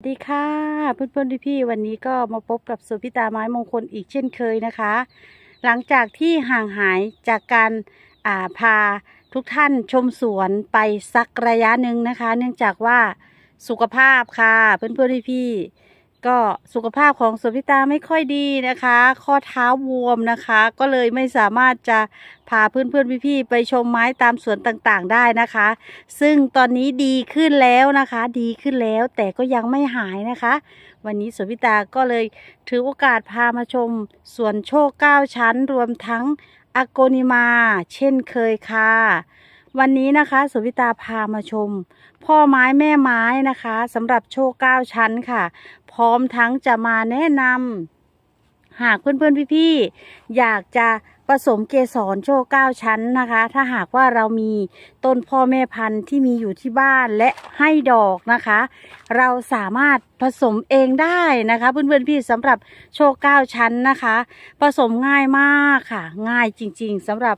สวัสดีค่ะเพื่อนๆพี่ๆวันนี้ก็มาพบกับสุพิตาไม้มงคลอีกเช่นเคยนะคะ หลังจากที่ห่างหายจากการาพาทุกท่านชมสวนไปสักระยะหนึ่งนะคะ เนื่องจากว่าสุขภาพค่ะเพื่อนๆพี่ๆ ก็สุขภาพของสุพิตาไม่ค่อยดีนะคะ ข้อเท้าบวมนะคะ ก็เลยไม่สามารถจะพาเพื่อนๆพี่ๆไปชมไม้ตามสวนต่างๆได้นะคะ ซึ่งตอนนี้ดีขึ้นแล้วนะคะ ดีขึ้นแล้วแต่ก็ยังไม่หายนะคะ วันนี้สวนพิตาก็เลยถือโอกาสพามาชมสวนโชคเก้าชั้น รวมทั้งอโกนิมา เช่นเคยค่ะ วันนี้นะคะสวนพิตาพามาชม พ่อไม้แม่ไม้นะคะสำหรับโชคเก้าชั้นค่ะ พร้อมทั้งจะมาแนะนำหากเพื่อนๆพี่ๆอยากจะผสมเกสรโชคเก้าชั้นนะคะ ถ้าหากว่าเรามีต้นพ่อแม่พันธุ์ที่มีอยู่ที่บ้านและให้ดอกนะคะ เราสามารถผสมเองได้นะคะเพื่อนๆพี่สำหรับโชคเก้าชั้นนะคะ ผสมง่ายมากค่ะ ง่ายจริง ๆสำหรับ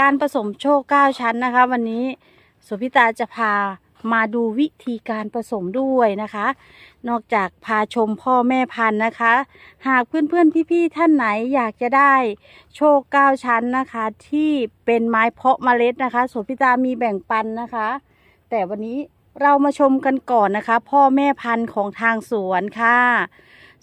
การผสมโชคเก้าชั้นนะคะ วันนี้สุพิตาจะพา มาดูวิธีการผสมด้วยนะคะ นอกจากพาชมพ่อแม่พันธุ์นะคะ หากเพื่อนๆพี่ๆท่านไหนอยากจะได้โชคเก้าชั้นนะคะ ที่เป็นไม้เพาะเมล็ดนะคะโสพิตามีแบ่งปันนะคะ แต่วันนี้เรามาชมกันก่อนนะคะ พ่อแม่พันธุ์ของทางสวนค่ะ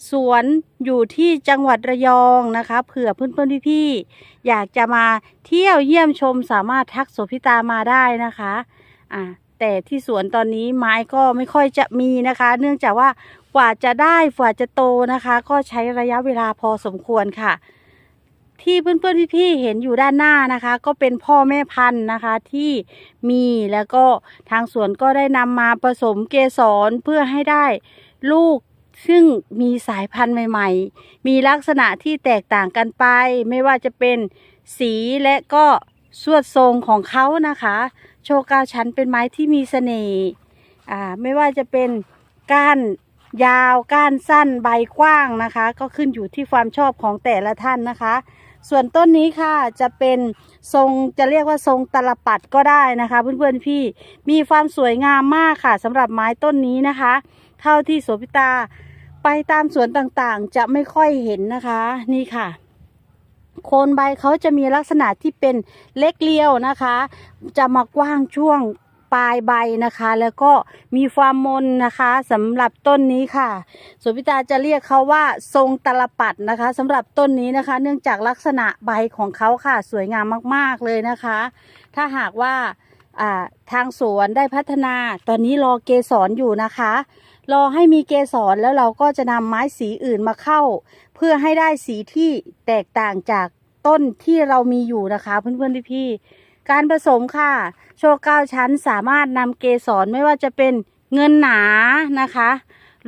สวนอยู่ที่จังหวัดระยองนะคะเผื่อเพื่อนๆพี่ๆอยากจะมาเที่ยวเยี่ยมชมสามารถทักโสพิตามาได้นะคะ อ่า แต่ที่สวนตอนนี้ไม้ก็ไม่ค่อยจะมีนะคะ เนื่องจากว่ากว่าจะได้กว่าจะโตนะคะ ก็ใช้ระยะเวลาพอสมควรค่ะ ที่เพื่อนๆพี่ๆเห็นอยู่ด้านหน้านะคะ ก็เป็นพ่อแม่พันธุ์นะคะที่มีแล้วก็ทางสวนก็ได้นำมาผสมเกสรเพื่อให้ได้ลูกซึ่งมีสายพันธุ์ใหม่ ๆ มีลักษณะที่แตกต่างกันไป ไม่ว่าจะเป็นสีและก็สวดทรงของเขานะคะ โชกาชั้นเป็นไม้ที่มีเสน่ห์อ่าไม่ว่าจะเป็นก้านยาวก้านสั้นใบกว้างนะคะ ก็ขึ้นอยู่ที่ความชอบของแต่ละท่านนะคะ ส่วนต้นนี้ค่ะจะเป็นทรงจะเรียกว่าทรงตลปัดก็ได้นะคะ เพื่อนๆพี่มีความสวยงามมากค่ะสำหรับไม้ต้นนี้นะคะ เท่าที่โสพิตาไปตามสวนต่างๆ จะไม่ค่อยเห็นนะคะ นี่ค่ะ โคนใบเขาจะมีลักษณะที่เป็นเล็กเลี้ยวนะคะ จะมากว้างช่วงปลายใบนะคะ แล้วก็มีความมนนะคะสำหรับต้นนี้ค่ะสุพิตาจะเรียกเขาว่าทรงตลปัดนะคะสำหรับต้นนี้นะคะ เนื่องจากลักษณะใบของเขาค่ะ สวยงามมากๆเลยนะคะ ถ้าหากว่าทางสวนได้พัฒนา ตอนนี้รอเกสรอยู่นะคะ รอให้มีเกสรแล้วเราก็จะนำไม้สีอื่นมาเข้า เพื่อให้ได้สีที่แตกต่างจาก ต้นที่เรามีอยู่นะคะ เพื่อนๆพี่ๆการผสมค่ะ โชว์เก้าชั้นสามารถนำเกสรไม่ว่าจะเป็นเงินหนานะคะ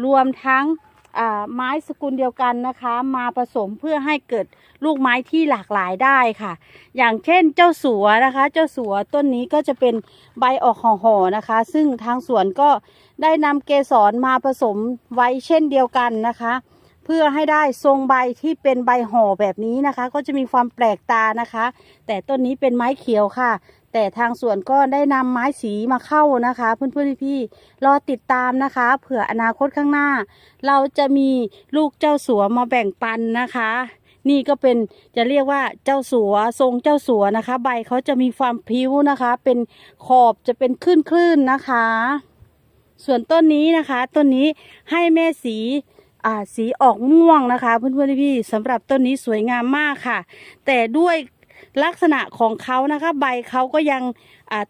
รวมทั้งไม้สกุลเดียวกันนะคะ มาผสมเพื่อให้เกิดลูกไม้ที่หลากหลายได้ค่ะ อย่างเช่นเจ้าสัวนะคะ เจ้าสัวต้นนี้ก็จะเป็นใบออกห่อๆนะคะ ซึ่งทางสวนก็ได้นำเกสรมาผสมไว้เช่นเดียวกันนะคะ พื่อให้ได้ทรงใบที่เป็นใบห่อแบบนี้นะคะ ก็จะมีความแปลกตานะคะ แต่ต้นนี้เป็นไม้เขียวค่ะ แต่ทางสวนก็ได้นำไม้สีมาเข้านะคะ เพื่อนๆพี่ๆรอติดตามนะคะ เผื่ออนาคตข้างหน้า เราจะมีลูกเจ้าสัวมาแบ่งปันนะคะ นี่ก็เป็นจะเรียกว่าเจ้าสัวทรงเจ้าสัวนะคะ ใบเขาจะมีความพิ้วนะคะ เป็นขอบจะเป็นคลื่นๆนะคะ ส่วนต้นนี้นะคะต้นนี้ให้แม่สี อ่าสีออกม่วงนะคะ เพื่อนๆพี่สำหรับต้นนี้สวยงามมากค่ะ แต่ด้วยลักษณะของเขานะคะ ใบเขาก็ยัง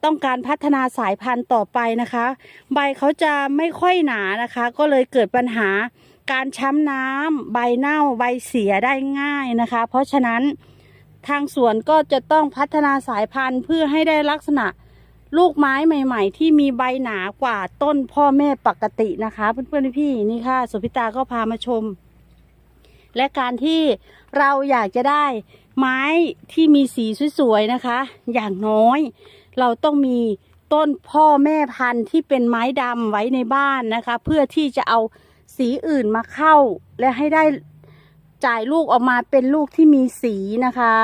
ต้องการพัฒนาสายพันธุ์ต่อไปนะคะ ใบเขาจะไม่ค่อยหนานะคะ ก็เลยเกิดปัญหาการช้ำน้ำใบเน่าใบเสียได้ง่ายนะคะ เพราะฉะนั้นทางสวนก็จะต้องพัฒนาสายพันธุ์เพื่อให้ได้ลักษณะ ลูกไม้ใหม่ ๆ ที่มีใบหนากว่าต้นพ่อแม่ปกตินะคะ เพื่อนๆพี่นี่ค่ะสุพิตาก็พามาชม และการที่เราอยากจะได้ไม้ที่มีสีสวยๆนะคะ อย่างน้อย เราต้องมีต้นพ่อแม่พันธุ์ที่เป็นไม้ดำไว้ในบ้านนะคะ เพื่อที่จะเอาสีอื่นมาเข้า และให้ได้จ่ายลูกออกมาเป็นลูกที่มีสีนะคะ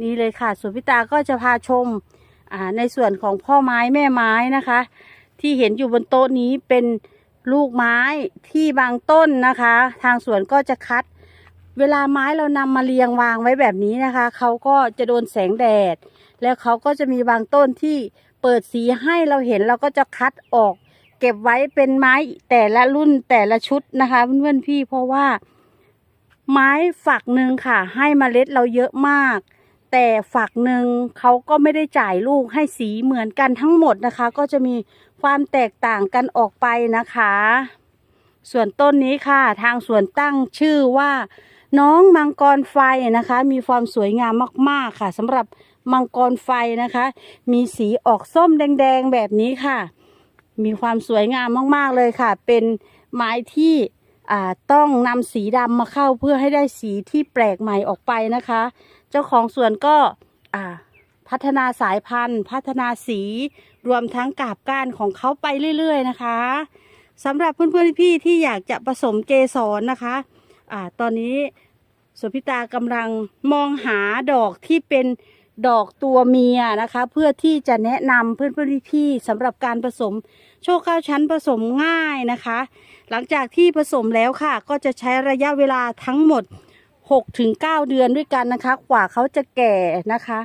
นี่เลยค่ะสุพิตาก็จะพาชม อ่าในส่วนของพ่อไม้แม่ไม้นะคะ ที่เห็นอยู่บนโต๊ะนี้เป็นลูกไม้ที่บางต้นนะคะ ทางสวนก็จะคัด เวลาไม้เรานำมาเรียงวางไว้แบบนี้นะคะเขาก็จะโดนแสงแดด แล้วเขาก็จะมีบางต้นที่เปิดสีให้เราเห็นเราก็จะคัดออก เก็บไว้เป็นไม้แต่ละรุ่นแต่ละชุดนะคะเพื่อนๆพี่เพราะว่า ไม้ฝักหนึ่งค่ะ ให้เมล็ดเราเยอะมาก แต่ฝักหนึ่งเขาก็ไม่ได้จ่ายลูกให้สีเหมือนกันทั้งหมดนะคะ ก็จะมีความแตกต่างกันออกไปนะคะ ส่วนต้นนี้ค่ะ ทางสวนตั้งชื่อว่า น้องมังกรไฟนะคะ มีความสวยงามมากๆค่ะสำหรับมังกรไฟนะคะ มีสีออกส้มแดงๆแบบนี้ค่ะ มีความสวยงามมากๆเลยค่ะ เป็นไม้ที่ต้องนำสีดำมาเข้าเพื่อให้ได้สีที่แปลกใหม่ออกไปนะคะ เจ้าของสวนก็อ่าพัฒนาสายพันธุ์ พัฒนาสีรวมทั้งกาบก้านของเขาไปเรื่อย ๆ นะคะสำหรับเพื่อนๆพี่ที่อยากจะผสมเกสรนะคะอ่าตอนนี้สุพิตากำลังมองหาดอกที่เป็นดอกตัวเมียนะคะ เพื่อที่จะแนะนำเพื่อนๆพี่สำหรับการผสม โชคข้าวชั้นผสมง่ายนะคะ หลังจากที่ผสมแล้วค่ะ ก็จะใช้ระยะเวลาทั้งหมด 6-9ถึงเก้าเดือนด้วยกันนะคะ กว่าเขาจะแก่นะคะ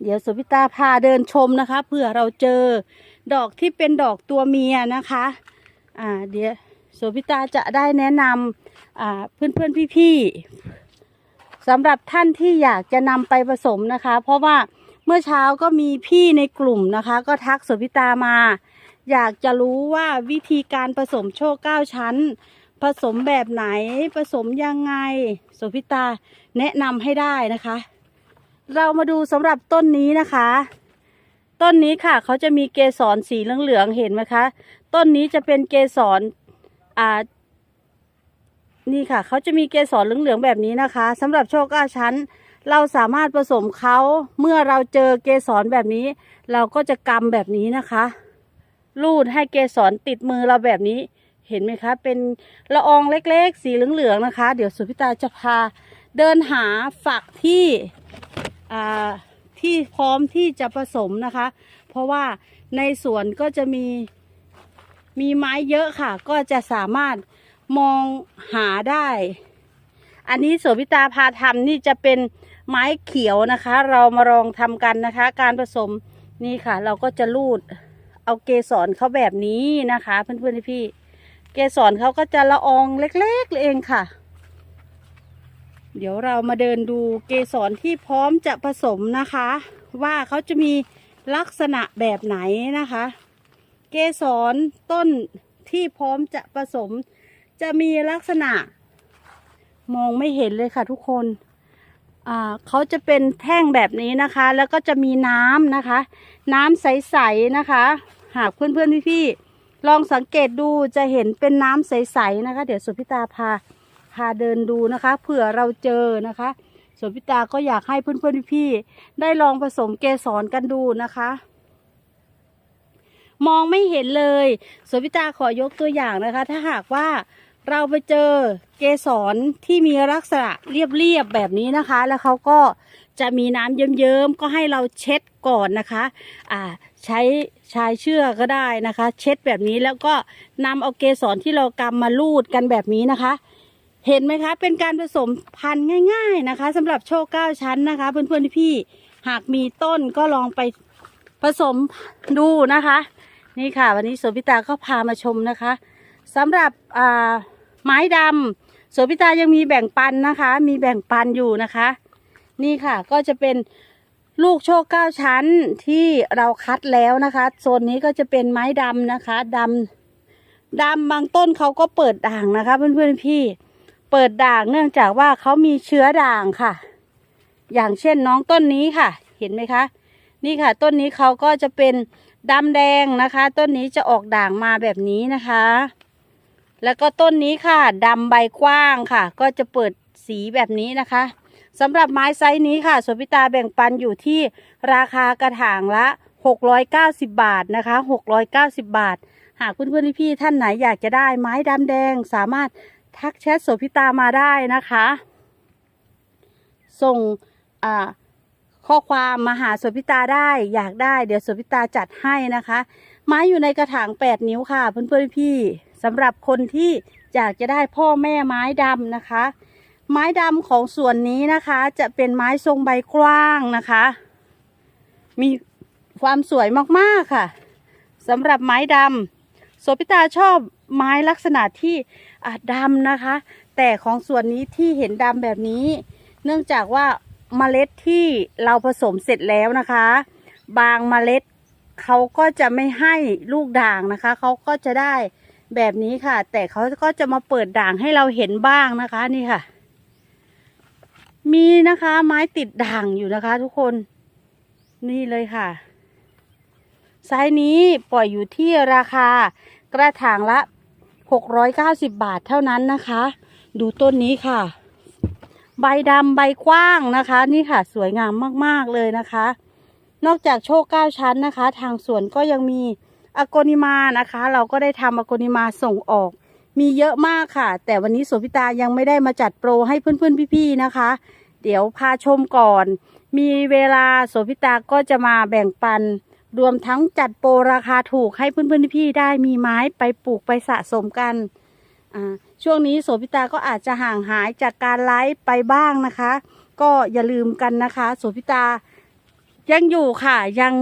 เดี๋ยวสุพิตาพาเดินชมนะคะเผื่อเราเจอดอกที่เป็นดอกตัวเมียนะคะ อ่า เดี๋ยวสุพิตาจะได้แนะนำอ่าเพื่อนเพื่อนๆพี่ๆสำหรับท่านที่อยากจะนำไปผสมนะคะ เพราะว่าเมื่อเช้าก็มีพี่ในกลุ่มนะคะ ก็ทักสุพิตามา อยากจะรู้ว่าวิธีการผสมโชคเก้าชั้น ผสมแบบไหนผสมยังไงโสพิตาแนะนำให้ได้นะคะ เรามาดูสำหรับต้นนี้นะคะ ต้นนี้ค่ะเขาจะมีเกสรสีเหลืองๆเห็นไหมคะ ต้นนี้จะเป็นเกสรอ่านี่ค่ะเขาจะมีเกสรเหลืองๆแบบนี้นะคะสำหรับโชคเก้าชั้น เราสามารถผสมเขาเมื่อเราเจอเกสรแบบนี้ เราก็จะกำแบบนี้นะคะรูดให้เกสรติดมือเราแบบนี้ เห็นไหมคะ เป็นละอองเล็กๆ สีเหลืองๆนะคะ เดี๋ยวสุพิตาจะพาเดินหาฝักที่อ่าที่พร้อมที่จะผสมนะคะ เพราะว่าในสวนก็จะมีมีไม้เยอะค่ะ ก็จะสามารถมองหาได้ อันนี้สุพิตาพาทำนี่จะเป็นไม้เขียวนะคะ เรามาลองทำกันนะคะ การผสมนี่ค่ะ เราก็จะรูดเอาเกสรเขาแบบนี้นะคะ เพื่อนๆพี่ๆ เกสรเขาก็จะละอองเล็กๆเองค่ะ เดี๋ยวเรามาเดินดูเกสรที่พร้อมจะผสมนะคะ ว่าเขาจะมีลักษณะแบบไหนนะคะ เกสรต้นที่พร้อมจะผสม จะมีลักษณะ มองไม่เห็นเลยค่ะทุกคนเขาจะเป็นแท่งแบบนี้นะคะ แล้วก็จะมีน้ำนะคะ น้ำใสๆนะคะ หากเพื่อนๆพี่ๆ ลองสังเกตดูจะเห็นเป็นน้ำใสๆนะคะ เดี๋ยวสุพิตาพาพาเดินดูนะคะเผื่อเราเจอนะคะสุพิตาก็อยากให้เพื่อนๆพี่ๆได้ลองผสมเกสรกันดูนะคะ มองไม่เห็นเลยสุพิตาขอยกตัวอย่างนะคะ ถ้าหากว่าเราไปเจอเกสรที่มีลักษณะเรียบๆแบบนี้นะคะ แล้วเขาก็ จะมีน้ำเยิ้มๆก็ให้เราเช็ดก่อนนะคะอ่าใช้ชายเชือกก็ได้นะคะ เช็ดแบบนี้แล้วก็นำเอาเกสรที่เรากำมาลูดกันแบบนี้นะคะ เห็นไหมคะ เป็นการผสมพันธุ์ง่าย ๆนะคะสำหรับโชคเก้าชั้นนะคะ เพื่อนๆพี่หากมีต้นก็ลองไปผสมดูนะคะ นี่ค่ะ วันนี้โสพิตาก็พามาชมนะคะสำหรับอ่าไม้ดำโสพิตายังมีแบ่งปันนะคะ มีแบ่งปันอยู่นะคะ นี่ค่ะ ก็จะเป็นลูกโชคเก้าชั้นที่เราคัดแล้วนะคะโซนนี้ก็จะเป็นไม้ดำนะคะดำดำบางต้นเขาก็เปิดด่างนะคะ เพื่อนๆพี่ เปิดด่างเนื่องจากว่าเขามีเชื้อด่างค่ะ อย่างเช่นน้องต้นนี้ค่ะ เห็นไหมคะ นี่ค่ะ ต้นนี้เขาก็จะเป็นดำแดงนะคะ ต้นนี้จะออกด่างมาแบบนี้นะคะ แล้วก็ต้นนี้ค่ะดำใบกว้างค่ะ ก็จะเปิดสีแบบนี้นะคะ สำหรับไม้ไซส์นี้ค่ะสวพิตาแบ่งปันอยู่ที่ราคากระถางละ 690 บาทนะคะ 690 บาท หากเพื่อนๆพี่ๆท่านไหนอยากจะได้ไม้ดำแดงสามารถทักแชทโสพิตามาได้นะคะ ส่งข้อความมาหาโสพิตาได้อยากได้เดี๋ยวโสพิตาจัดให้นะคะ ไม้อยู่ในกระถางแปดนิ้วค่ะเพื่อนๆพี่สำหรับคนที่อยากจะได้พ่อแม่ไม้ดำนะคะ ไม้ดำของส่วนนี้นะคะ จะเป็นไม้ทรงใบกว้างนะคะ มีความสวยมากๆค่ะสำหรับไม้ดำโสพิตาชอบไม้ลักษณะที่อาจดำนะคะ แต่ของส่วนนี้ที่เห็นดำแบบนี้ เนื่องจากว่าเมล็ดที่เราผสมเสร็จแล้วนะคะ บางเมล็ดเขาก็จะไม่ให้ลูกด่างนะคะเขาก็จะได้แบบนี้ค่ะ แต่เขาก็จะมาเปิดด่างให้เราเห็นบ้างนะคะนี่ค่ะ มีนะคะ ไม้ติดด่างอยู่นะคะ ทุกคนนี่เลยค่ะไซส์นี้ปล่อยอยู่ที่ราคากระถางละ 690 บาทเท่านั้นนะคะ ดูต้นนี้ค่ะ ใบดำใบกว้างนะคะ นี่ค่ะ สวยงามมากๆเลยนะคะ นอกจากโชคเก้าชั้นนะคะ ทางสวนก็ยังมีอโกนิมานะคะ เราก็ได้ทำอโกนิมาส่งออก มีเยอะมากค่ะ แต่วันนี้โสพิตายังไม่ได้มาจัดโปรให้เพื่อนๆพี่ๆนะคะ เดี๋ยวพาชมก่อน มีเวลาโสพิตาก็จะมาแบ่งปัน รวมทั้งจัดโปรราคาถูกให้เพื่อนๆพี่ๆได้มีไม้ไปปลูกไปสะสมกันช่วงนี้โสพิตาก็อาจจะห่างหายจากการไลฟ์ไปบ้างนะคะ ก็อย่าลืมกันนะคะ โสพิตายังอยู่ค่ะยัง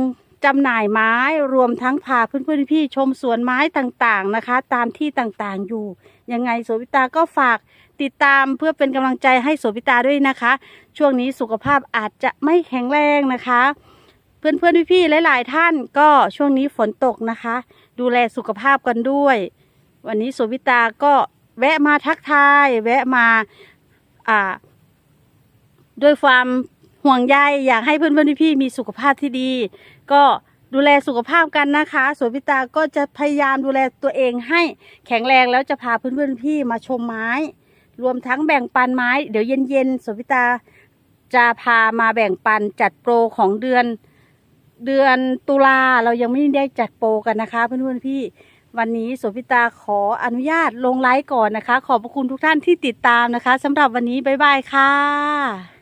จำหน่ายไม้รวมทั้งพาเพื่อนๆพี่ชมสวนไม้ต่างๆนะคะ ตามที่ต่างๆอยู่ ยังไงโสพิตาก็ฝากติดตามเพื่อเป็นกำลังใจให้โสพิตาด้วยนะคะ ช่วงนี้สุขภาพอาจจะไม่แข็งแรงนะคะ เพื่อนๆพี่ๆหลาย ๆ ท่านก็ช่วงนี้ฝนตกนะคะ ดูแลสุขภาพกันด้วย วันนี้โสพิตาก็แวะมาทักทาย แวะมาอ่าด้วยความ ห่วงใยอยากให้เพื่อนๆพี่ๆมีสุขภาพที่ดี ก็ดูแลสุขภาพกันนะคะโสพิตาก็จะพยายามดูแลตัวเองให้แข็งแรงแล้วจะพาเพื่อนๆพี่มาชมไม้ รวมทั้งแบ่งปันไม้ เดี๋ยวเย็นๆโสพิตาจะพามาแบ่งปันจัดโปรของเดือนเดือนตุลาเรายังไม่ได้จัดโปรกันนะคะ เพื่อนๆพี่วันนี้สพิตาขออนุญาตลงไลฟ์ก่อนนะคะ ขอบพระคุณทุกท่านที่ติดตามนะคะสำหรับวันนี้ บ๊ายบายค่ะ